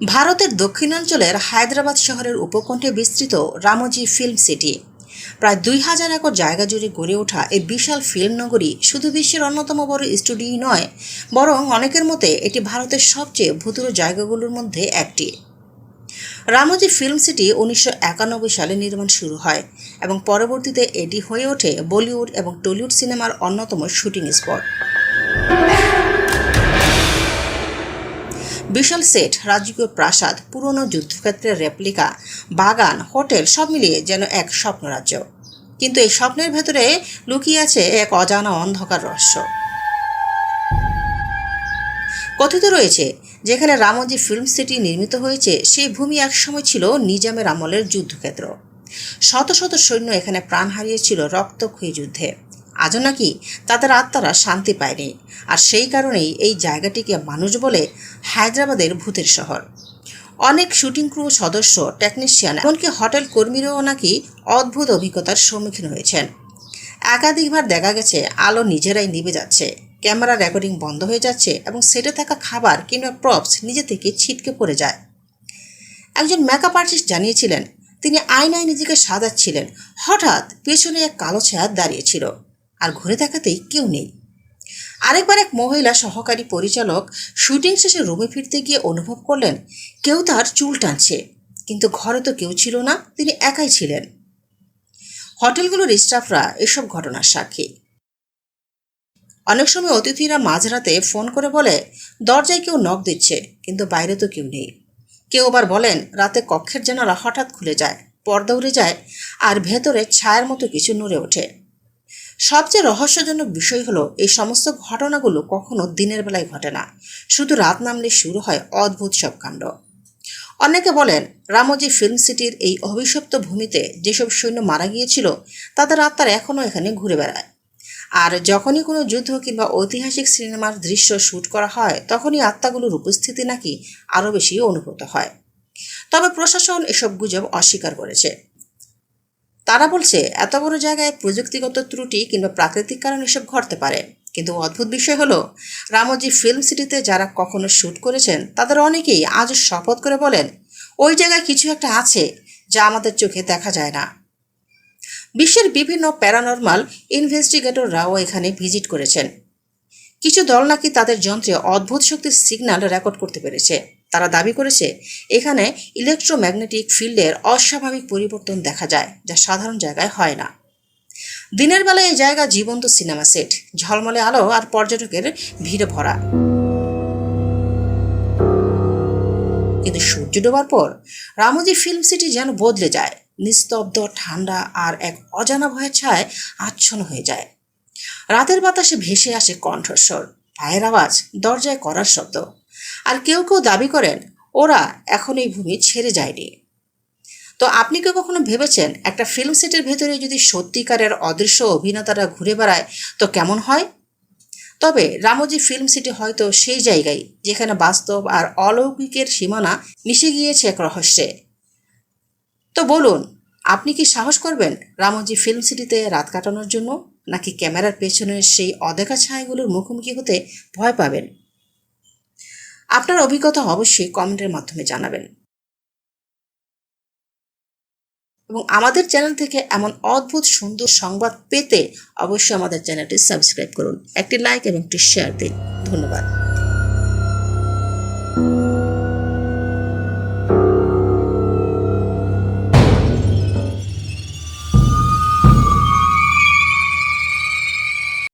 ভারতের দক্ষিণাঞ্চলের হায়দ্রাবাদ শহরের উপকণ্ঠে বিস্তৃত রামোজি ফিল্ম সিটি। প্রায় দুই হাজার একর জায়গা জুড়ে গড়ে ওঠা এই বিশাল ফিল্ম নগরী শুধু বিশ্বের অন্যতম বড় স্টুডিও নয়, বরং অনেকের মতে এটি ভারতের সবচেয়ে ভূতুর জায়গাগুলোর মধ্যে একটি। রামোজি ফিল্ম সিটি উনিশশো একানব্বই সালে নির্মাণ শুরু হয় এবং পরবর্তীতে এটি হয়ে ওঠে বলিউড এবং টলিউড সিনেমার অন্যতম শুটিং স্পট। বিশাল সেট, রাজকীয় প্রাসাদ, পুরনো যুদ্ধক্ষেত্রের রেপ্লিকা বাগান, হোটেল, সব মিলিয়ে যেন এক স্বপ্নরাজ্য। কিন্তু এই স্বপ্নের ভেতরে লুকিয়ে আছে এক অজানা অন্ধকার রহস্য। কথিত রয়েছে, যেখানে রামজি ফিল্ম সিটি নির্মিত হয়েছে, সেই ভূমি একসময় ছিল নিজামের আমলের যুদ্ধক্ষেত্র। শত শত সৈন্য এখানে প্রাণ হারিয়েছিল রক্তক্ষয়ী যুদ্ধে। আজও নাকি তাদের আত্মারা শান্তি পায়নি। আর সেই কারণেই এই জায়গাটিকে মানুষ বলে হায়দ্রাবাদের ভূতের শহর। অনেক শুটিং ক্রু সদস্য, টেকনিশিয়ান, এমনকি হোটেল কর্মীরাও নাকি অদ্ভুত অভিজ্ঞতার সম্মুখীন হয়েছেন। একাধিকবার দেখা গেছে, আলো নিজেরাই নিভে যাচ্ছে, ক্যামেরা রেকর্ডিং বন্ধ হয়ে যাচ্ছে এবং সেটে থাকা খাবার কিংবা প্রপস নিজে থেকে ছিটকে পড়ে যায়। একজন মেকআপ আর্টিস্ট জানিয়েছিলেন, তিনি আয়নায় নিজেকে সাজাচ্ছিলেন। হঠাৎ পেছনে এক কালো ছায়া দাঁড়িয়েছিল আর ঘুরে দেখাতেই কেউ নেই। আরেকবার এক মহিলা সহকারী পরিচালক শুটিং শেষে রুমে ফিরতে গিয়ে অনুভব করলেন, কেউ তার চুল টানছে। কিন্তু ঘরে তো কেউ ছিল না, তিনি একাই ছিলেন। হোটেলগুলোর স্টাফরা এসব ঘটনার সাক্ষী। অনেক সময় অতিথিরা মাঝরাতে ফোন করে বলে, দরজায় কেউ নখ দিচ্ছে, কিন্তু বাইরে তো কেউ নেই। কেউ আবার বলেন, রাতে কক্ষের জানালা হঠাৎ খুলে যায়, পর্দা উড়ে যায়, আর ভেতরে ছায়ার মতো কিছু নড়ে ওঠে। সবচেয়ে রহস্যজনক বিষয় হলো, এই সমস্ত ঘটনাগুলো কখনো দিনের বেলায় ঘটে না। শুধু রাত নামলে শুরু হয় অদ্ভুত সব কাণ্ড। অনেকে বলেন, রামজি ফিল্ম সিটির এই অভিশপ্ত ভূমিতে যেসব সৈন্য মারা গিয়েছিল, তাদের আত্মার এখনও এখানে ঘুরে বেড়ায়। আর যখনই কোনো যুদ্ধ কিংবা ঐতিহাসিক সিনেমার দৃশ্য শ্যুট করা হয়, তখনই আত্মাগুলোর উপস্থিতি নাকি আরও বেশি অনুভূত হয়। তবে প্রশাসন এসব গুজব অস্বীকার করেছে। তারা বলছে, এত বড় জায়গায় প্রযুক্তিগত ত্রুটি কিংবা প্রাকৃতিক কারণ এসব ঘটতে পারে। কিন্তু অদ্ভুত বিষয় হলো, রামজি ফিল্ম সিটিতে যারা কখনো শ্যুট করেছেন, তাদের অনেকেই আজও শপথ করে বলেন, ওই জায়গায় কিছু একটা আছে যা আমাদের চোখে দেখা যায় না। বিশ্বের বিভিন্ন প্যারানর্মাল ইনভেস্টিগেটররাও এখানে ভিজিট করেছেন। কিছু দল নাকি তাদের যন্ত্রে অদ্ভুত শক্তির সিগন্যাল রেকর্ড করতে পেরেছে। তারা দাবি করেছে, এখানে ইলেকট্রোম্যাগনেটিক ফিল্ডের অস্বাভাবিক পরিবর্তন দেখা যায়, যা সাধারণ জায়গায় হয় না। দিনের বেলায় এই জায়গা জীবন্ত সিনেমা সেট, ঝলমলে আলো আর পর্যটকের ভিড়ে ভরা। কিন্তু সূর্য ডোবার পর রামজি ফিল্ম সিটি যেন বদলে যায়, নিস্তব্ধ, ঠান্ডা আর এক অজানা ভয়ের ছায় আচ্ছন্ন হয়ে যায়। রাতের বাতাসে ভেসে আসে কণ্ঠস্বর, পায়ের আওয়াজ দরজায় করার শব্দ। আর কেউ কেউ দাবি করেন, ওরা এখন এই ভূমি ছেড়ে যায়নি। তো আপনি কেউ কখনো ভেবেছেন একটা ফিল্ম সেটের ভেতরে যদি সত্যিকারের অদৃশ্য অভিনেতারা ঘুরে বেড়ায়, তো কেমন হয়? তবে রামজি ফিল্ম সিটি হয়তো সেই জায়গায়, যেখানে বাস্তব আর অলৌকিকের সীমানা মিশে গিয়েছে এক রহস্যে। তো বলুন, আপনি কি সাহস করবেন রামজি ফিল্ম সিটিতে রাত কাটানোর জন্য, নাকি ক্যামেরার পেছনের সেই অদেখা ছায়াগুলোর মুখোমুখি হতে ভয় পাবেন? আপনার অভিজ্ঞতা অবশ্যই কমেন্টের মাধ্যমে জানাবেন। এবং আমাদের চ্যানেল থেকে এমন অদ্ভুত সুন্দর সংবাদ পেতে অবশ্যই আমাদের চ্যানেলটি সাবস্ক্রাইব করুন। একটি লাইক এবং একটি শেয়ার দিন। ধন্যবাদ।